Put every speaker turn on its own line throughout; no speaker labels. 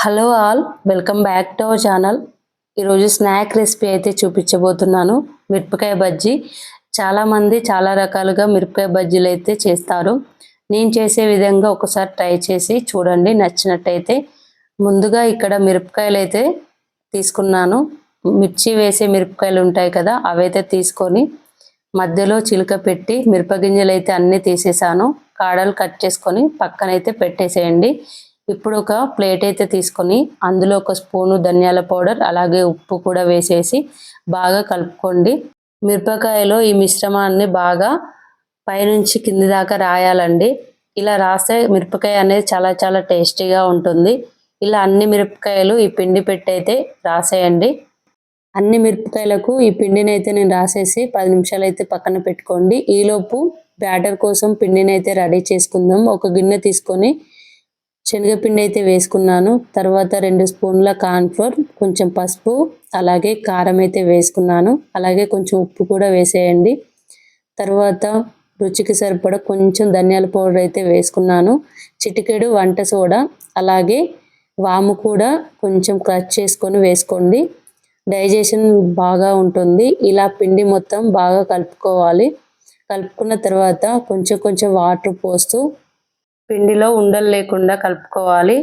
Hello all welcome back to our channel ఈరోజు snack recipe అయితే చూపించబోతున్నాను. మిరపకాయ బజ్జీ. చాలామంది చాలా రకాలుగా మిరపకాయ బజ్జీలు అయితే చేస్తారు. నేను చేసే విధంగా ఒకసారి ట్రై చేసి చూడండి. నచ్చినట్టయితే ముందుగా ఇక్కడ మిరపకాయలు అయితే తీసుకున్నాను. మిర్చి వేసే మిరపకాయలు ఉంటాయి కదా అవైతే తీసుకొని మధ్యలో చిలుక పెట్టి మిరపగింజలు అయితే అన్నీ తీసేసాను. కాడలు కట్ చేసుకొని పక్కనైతే పెట్టేసేయండి. ఇప్పుడు ఒక ప్లేట్ అయితే తీసుకొని అందులో ఒక స్పూను ధనియాల పౌడర్ అలాగే ఉప్పు కూడా వేసేసి బాగా కలుపుకోండి. మిరపకాయలో ఈ మిశ్రమాన్ని బాగా పైనుంచి కింది దాకా రాయాలండి. ఇలా రాస్తే మిరపకాయ అనేది చాలా చాలా టేస్టీగా ఉంటుంది. ఇలా అన్ని మిరపకాయలు ఈ పిండి పెట్టి అయితే రాసేయండి. అన్ని మిరపకాయలకు ఈ పిండిని అయితే నేను రాసేసి పది నిమిషాలు అయితే పక్కన పెట్టుకోండి. ఈలోపు బ్యాటర్ కోసం పిండిని అయితే రెడీ చేసుకుందాం. ఒక గిన్నె తీసుకొని శనగపిండి అయితే వేసుకున్నాను. తర్వాత రెండు స్పూన్ల కార్న్ఫ్లోర్ కొంచెం పసుపు అలాగే కారం అయితే వేసుకున్నాను. అలాగే కొంచెం ఉప్పు కూడా వేసేయండి. తర్వాత రుచికి సరిపడా కొంచెం ధనియాల పౌడర్ అయితే వేసుకున్నాను. చిటికెడు వంట సోడా అలాగే వాము కూడా కొంచెం క్రష్ చేసుకొని వేసుకోండి. డైజెషన్ బాగా ఉంటుంది. ఇలా పిండి మొత్తం బాగా కలుపుకోవాలి. కలుపుకున్న తర్వాత కొంచెం కొంచెం వాటర్ పోస్తూ పిండిలో ఉండలు లేకుండా కలుపుకోవాలి.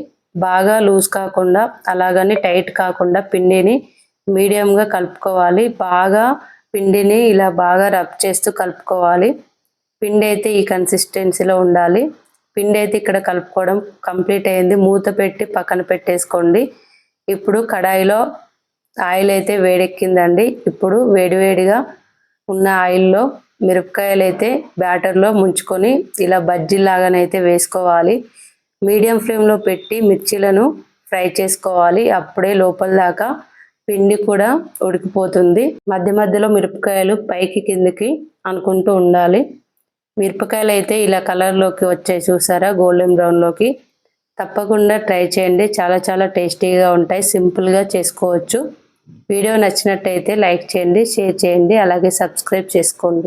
బాగా లూజ్ కాకుండా అలాగని టైట్ కాకుండా పిండిని మీడియంగా కలుపుకోవాలి. బాగా పిండిని ఇలా బాగా రబ్ చేస్తూ కలుపుకోవాలి. పిండి అయితే ఈ కన్సిస్టెన్సీలో ఉండాలి. పిండి అయితే ఇక్కడ కలుపుకోవడం కంప్లీట్ అయింది. మూత పెట్టి పక్కన పెట్టేసుకోండి. ఇప్పుడు కడాయిలో ఆయిల్ అయితే వేడెక్కిందండి. ఇప్పుడు వేడివేడిగా ఉన్న ఆయిల్లో మిరపకాయలు అయితే బ్యాటర్లో ముంచుకొని ఇలా బజ్జీలాగానైతే వేసుకోవాలి. మీడియం ఫ్లేమ్లో పెట్టి మిర్చీలను ఫ్రై చేసుకోవాలి. అప్పుడే లోపల దాకా పిండి కూడా ఉడికిపోతుంది. మధ్య మధ్యలో మిరపకాయలు పైకి కిందికి అనుకుంటూ ఉండాలి. మిరపకాయలు అయితే ఇలా కలర్లోకి వచ్చాయి చూసారా? గోల్డెన్ బ్రౌన్లోకి. తప్పకుండా ట్రై చేయండి. చాలా చాలా టేస్టీగా ఉంటాయి. సింపుల్గా చేసుకోవచ్చు. వీడియో నచ్చినట్టయితే లైక్ చేయండి షేర్ చేయండి అలాగే సబ్స్క్రైబ్ చేసుకోండి.